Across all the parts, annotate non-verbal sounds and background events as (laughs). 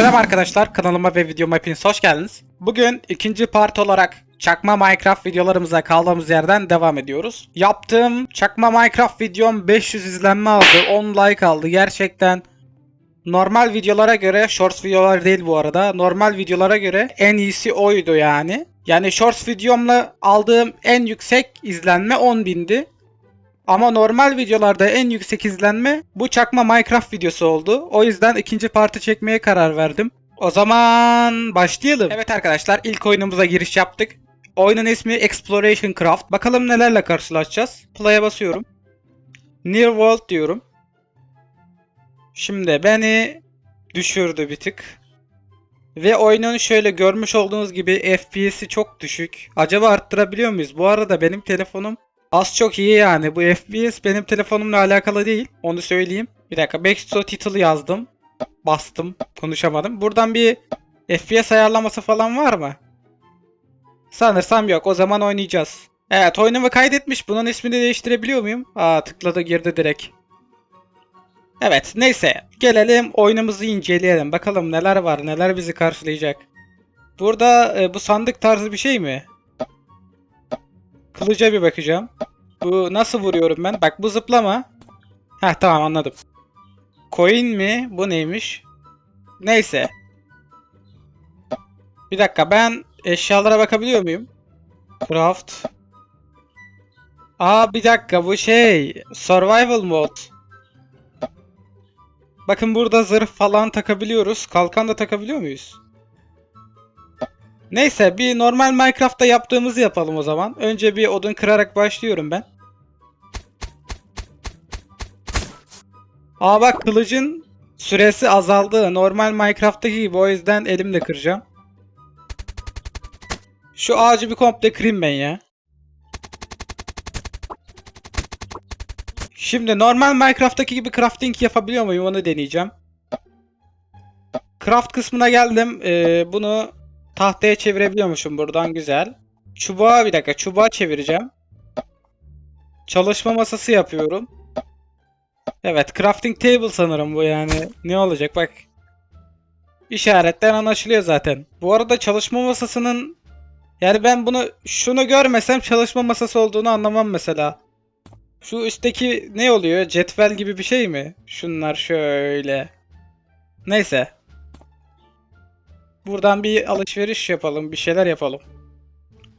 Selam arkadaşlar kanalıma ve videoma hepiniz hoş geldiniz. Bugün ikinci part olarak çakma Minecraft videolarımıza kaldığımız yerden devam ediyoruz. Yaptığım çakma Minecraft videom 500 izlenme aldı, 10 like aldı. Gerçekten normal videolara göre, shorts videolar değil bu arada, normal videolara göre en iyisi oydu yani. Yani shorts videomla aldığım en yüksek izlenme 10.000'di. Ama normal videolarda en yüksek izlenme bu çakma Minecraft videosu oldu. O yüzden ikinci parti çekmeye karar verdim. O zaman başlayalım. Evet arkadaşlar ilk oyunumuza giriş yaptık. Oyunun ismi Exploration Craft. Bakalım nelerle karşılaşacağız. Play'e basıyorum. Near World diyorum. Şimdi beni düşürdü bir tık. Ve oyunun şöyle görmüş olduğunuz gibi FPS'i çok düşük. Acaba arttırabiliyor muyuz? Bu arada benim telefonum Az çok iyi yani. Bu FPS benim telefonumla alakalı değil. Onu söyleyeyim. Bir dakika. Backstop title yazdım. Bastım. Konuşamadım. Buradan bir FPS ayarlaması falan var mı? Sanırsam yok. O zaman oynayacağız. Evet oyunumu kaydetmiş. Bunun ismini değiştirebiliyor muyum? Aa tıkladı girdi direkt. Evet neyse. Gelelim oyunumuzu inceleyelim. Bakalım neler var. Neler bizi karşılayacak. Burada e, bu sandık tarzı bir şey mi? Kılıca bir bakacağım. Bu nasıl vuruyorum ben? Bak bu zıplama. Heh tamam anladım. Coin mi? Bu neymiş? Neyse. Bir dakika ben eşyalara bakabiliyor muyum? Craft. Aa bir dakika bu şey. Survival mod. Bakın burada zırh falan takabiliyoruz. Kalkan da takabiliyor muyuz? Neyse bir normal Minecraft'ta yaptığımızı yapalım o zaman. Önce bir odun kırarak başlıyorum ben. Aa bak kılıcın süresi azaldı. Normal Minecraft'taki gibi o yüzden elimle kıracağım. Şu ağacı bir komple kırayım ben ya. Şimdi normal Minecraft'taki gibi crafting yapabiliyor muyum onu deneyeceğim. Craft kısmına geldim. Ee, bunu Tahtaya çevirebiliyormuşum buradan güzel. Çubuğa bir dakika çubuğa çevireceğim. Çalışma masası yapıyorum. Evet crafting table sanırım bu yani. Ne olacak bak. İşaretten anlaşılıyor zaten. Bu arada çalışma masasının yani ben bunu şunu görmesem çalışma masası olduğunu anlamam mesela. Şu üstteki ne oluyor? Cetvel gibi bir şey mi? Şunlar şöyle. Neyse. Buradan bir alışveriş yapalım. Bir şeyler yapalım.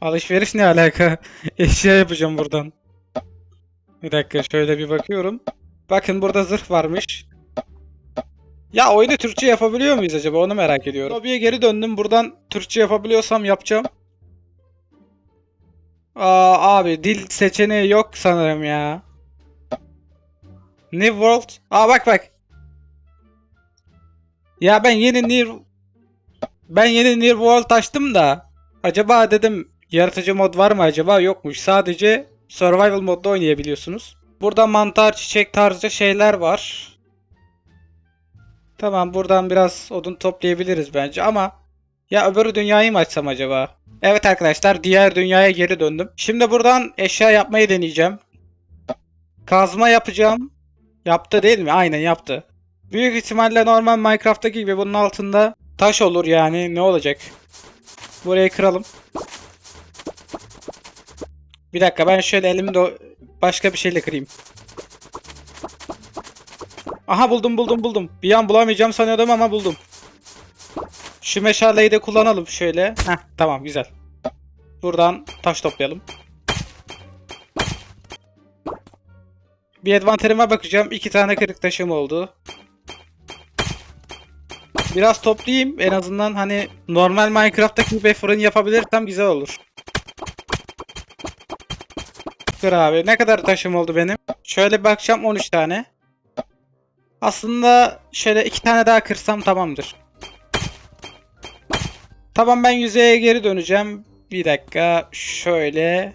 Alışveriş ne alaka? (laughs) Eşya yapacağım buradan. Bir dakika şöyle bir bakıyorum. Bakın burada zırh varmış. Ya oyunu Türkçe yapabiliyor muyuz acaba? Onu merak ediyorum. Lobiye geri döndüm. Buradan Türkçe yapabiliyorsam yapacağım. Aa abi dil seçeneği yok sanırım ya. New World. Aa bak bak. Ya ben yeni New ben yeni World açtım da acaba dedim yaratıcı mod var mı acaba yokmuş. Sadece survival modda oynayabiliyorsunuz. Burada mantar, çiçek tarzı şeyler var. Tamam buradan biraz odun toplayabiliriz bence ama ya öbür dünyayı mı açsam acaba? Evet arkadaşlar diğer dünyaya geri döndüm. Şimdi buradan eşya yapmayı deneyeceğim. Kazma yapacağım. Yaptı değil mi? Aynen yaptı. Büyük ihtimalle normal Minecraft'taki gibi bunun altında Taş olur yani ne olacak? Burayı kıralım. Bir dakika ben şöyle elimde başka bir şeyle kırayım. Aha buldum buldum buldum. Bir an bulamayacağım sanıyordum ama buldum. Şu meşaleyi de kullanalım şöyle. Heh tamam güzel. Buradan taş toplayalım. Bir advanterime bakacağım. İki tane kırık taşım oldu. Biraz toplayayım. En azından hani normal Minecraft'taki gibi fırın yapabilirsem güzel olur. Dur abi. Ne kadar taşım oldu benim? Şöyle bakacağım 13 tane. Aslında şöyle iki tane daha kırsam tamamdır. Tamam ben yüzeye geri döneceğim. Bir dakika. Şöyle.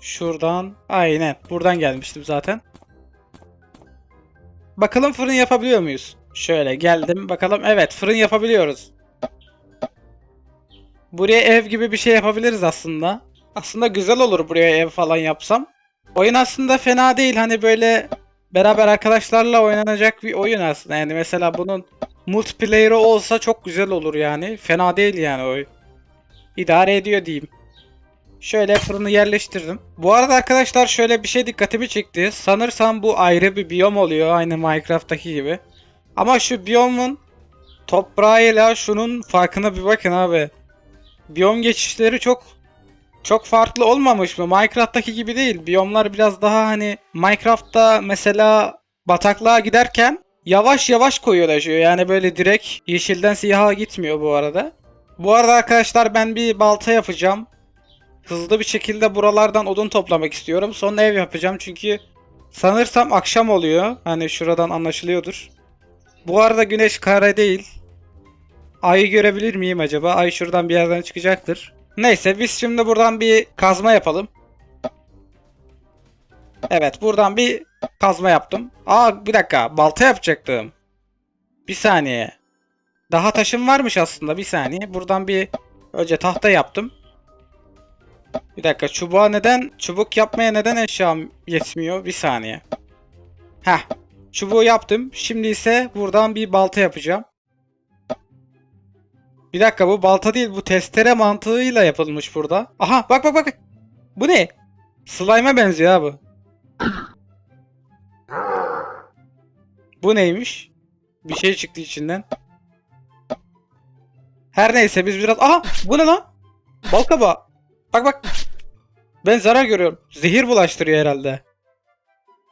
Şuradan. Aynen. Buradan gelmiştim zaten. Bakalım fırın yapabiliyor muyuz? Şöyle geldim bakalım. Evet fırın yapabiliyoruz. Buraya ev gibi bir şey yapabiliriz aslında. Aslında güzel olur buraya ev falan yapsam. Oyun aslında fena değil. Hani böyle beraber arkadaşlarla oynanacak bir oyun aslında. Yani mesela bunun multiplayer'ı olsa çok güzel olur yani. Fena değil yani o. İdare ediyor diyeyim. Şöyle fırını yerleştirdim. Bu arada arkadaşlar şöyle bir şey dikkatimi çekti. Sanırsam bu ayrı bir biyom oluyor aynı Minecraft'taki gibi. Ama şu biyomun toprağıyla şunun farkına bir bakın abi. Biyom geçişleri çok çok farklı olmamış mı? Minecraft'taki gibi değil. Biyomlar biraz daha hani Minecraft'ta mesela bataklığa giderken yavaş yavaş koyulaşıyor. Yani böyle direkt yeşilden siyaha gitmiyor bu arada. Bu arada arkadaşlar ben bir balta yapacağım. Hızlı bir şekilde buralardan odun toplamak istiyorum. Sonra ev yapacağım çünkü sanırsam akşam oluyor. Hani şuradan anlaşılıyordur. Bu arada güneş kare değil. Ayı görebilir miyim acaba? Ay şuradan bir yerden çıkacaktır. Neyse biz şimdi buradan bir kazma yapalım. Evet buradan bir kazma yaptım. Aa bir dakika balta yapacaktım. Bir saniye. Daha taşım varmış aslında bir saniye. Buradan bir önce tahta yaptım. Bir dakika çubuğa neden çubuk yapmaya neden eşyam yetmiyor? Bir saniye. Heh. Çubuğu yaptım. Şimdi ise buradan bir balta yapacağım. Bir dakika bu balta değil bu testere mantığıyla yapılmış burada. Aha bak bak bak. Bu ne? Slime'a benziyor abi. Bu neymiş? Bir şey çıktı içinden. Her neyse biz biraz... Aha bu ne lan? Bal kabağı. Bak bak. Ben zarar görüyorum. Zehir bulaştırıyor herhalde.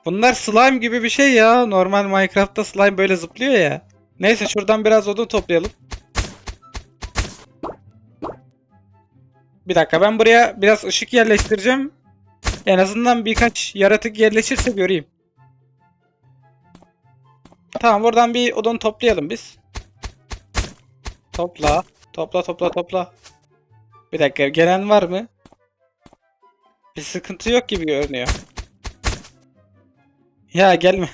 Bunlar slime gibi bir şey ya. Normal Minecraft'ta slime böyle zıplıyor ya. Neyse şuradan biraz odun toplayalım. Bir dakika ben buraya biraz ışık yerleştireceğim. En azından birkaç yaratık yerleşirse göreyim. Tamam buradan bir odun toplayalım biz. Topla. Topla topla topla. Bir dakika gelen var mı? Bir sıkıntı yok gibi görünüyor. Ya gelme.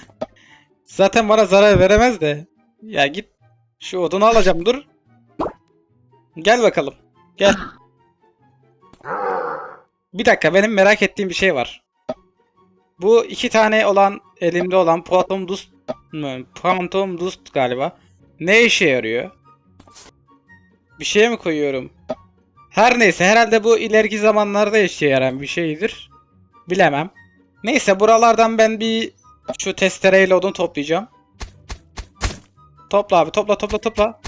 Zaten bana zarar veremez de. Ya git. Şu odunu alacağım dur. Gel bakalım. Gel. Bir dakika benim merak ettiğim bir şey var. Bu iki tane olan elimde olan Phantom Dust mı? Phantom Dust galiba. Ne işe yarıyor? Bir şeye mi koyuyorum? Her neyse herhalde bu ileriki zamanlarda işe yarayan bir şeydir. Bilemem. Neyse buralardan ben bir şu testereyle odun toplayacağım. Topla abi topla topla topla.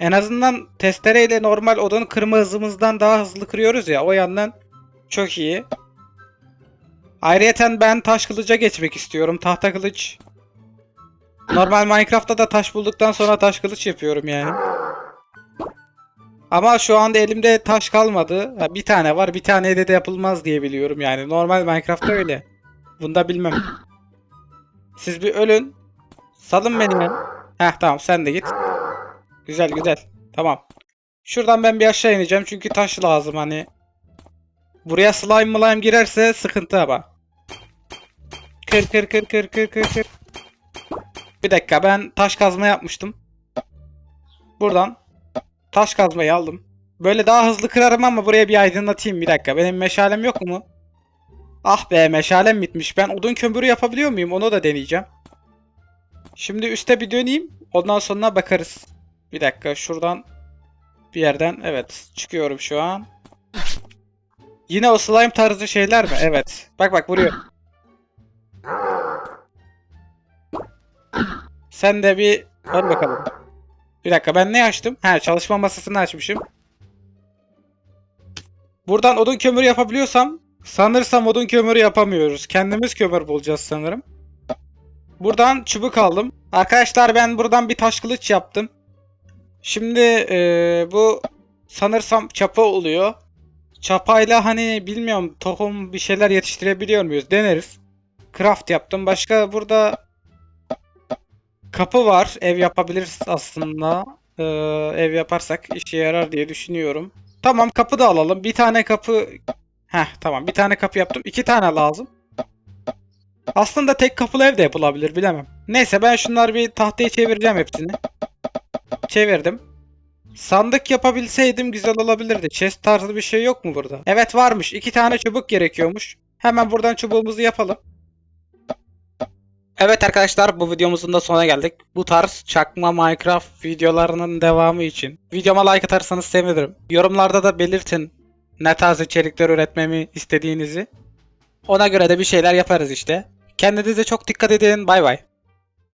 En azından testereyle normal odun kırma hızımızdan daha hızlı kırıyoruz ya o yandan çok iyi. Ayrıyeten ben taş kılıca geçmek istiyorum. Tahta kılıç. Normal Minecraft'ta da taş bulduktan sonra taş kılıç yapıyorum yani. Ama şu anda elimde taş kalmadı. Bir tane var, bir tane de, de yapılmaz diye biliyorum yani. Normal Minecraft'ta öyle. Bunda bilmem. Siz bir ölün. Salın beni. Heh tamam sen de git. Güzel güzel. Tamam. Şuradan ben bir aşağı ineceğim çünkü taş lazım hani. Buraya slime mlime girerse sıkıntı ama. Kır kır kır kır kır kır kır. Bir dakika ben taş kazma yapmıştım. Buradan taş kazmayı aldım. Böyle daha hızlı kırarım ama buraya bir aydınlatayım bir dakika. Benim meşalem yok mu? Ah be meşalem bitmiş. Ben odun kömürü yapabiliyor muyum? Onu da deneyeceğim. Şimdi üste bir döneyim. Ondan sonra bakarız. Bir dakika şuradan bir yerden evet çıkıyorum şu an. Yine o slime tarzı şeyler mi? Evet. Bak bak vuruyor. Sen de bir hadi bakalım. Bir dakika ben ne açtım? Ha çalışma masasını açmışım. Buradan odun kömürü yapabiliyorsam sanırsam odun kömürü yapamıyoruz. Kendimiz kömür bulacağız sanırım. Buradan çubuk aldım. Arkadaşlar ben buradan bir taş kılıç yaptım. Şimdi eee, bu sanırsam çapa oluyor. Çapayla hani bilmiyorum tohum bir şeyler yetiştirebiliyor muyuz? Deneriz. Craft yaptım. Başka burada kapı var. Ev yapabiliriz aslında. Ee, ev yaparsak işe yarar diye düşünüyorum. Tamam kapı da alalım. Bir tane kapı... Heh tamam bir tane kapı yaptım. İki tane lazım. Aslında tek kapılı ev de yapılabilir bilemem. Neyse ben şunları bir tahtaya çevireceğim hepsini. Çevirdim. Sandık yapabilseydim güzel olabilirdi. Chest tarzı bir şey yok mu burada? Evet varmış. İki tane çubuk gerekiyormuş. Hemen buradan çubuğumuzu yapalım. Evet arkadaşlar bu videomuzun da sonuna geldik. Bu tarz çakma Minecraft videolarının devamı için videoma like atarsanız sevinirim. Yorumlarda da belirtin ne tarz içerikler üretmemi istediğinizi. Ona göre de bir şeyler yaparız işte. Kendinize çok dikkat edin. Bay bay.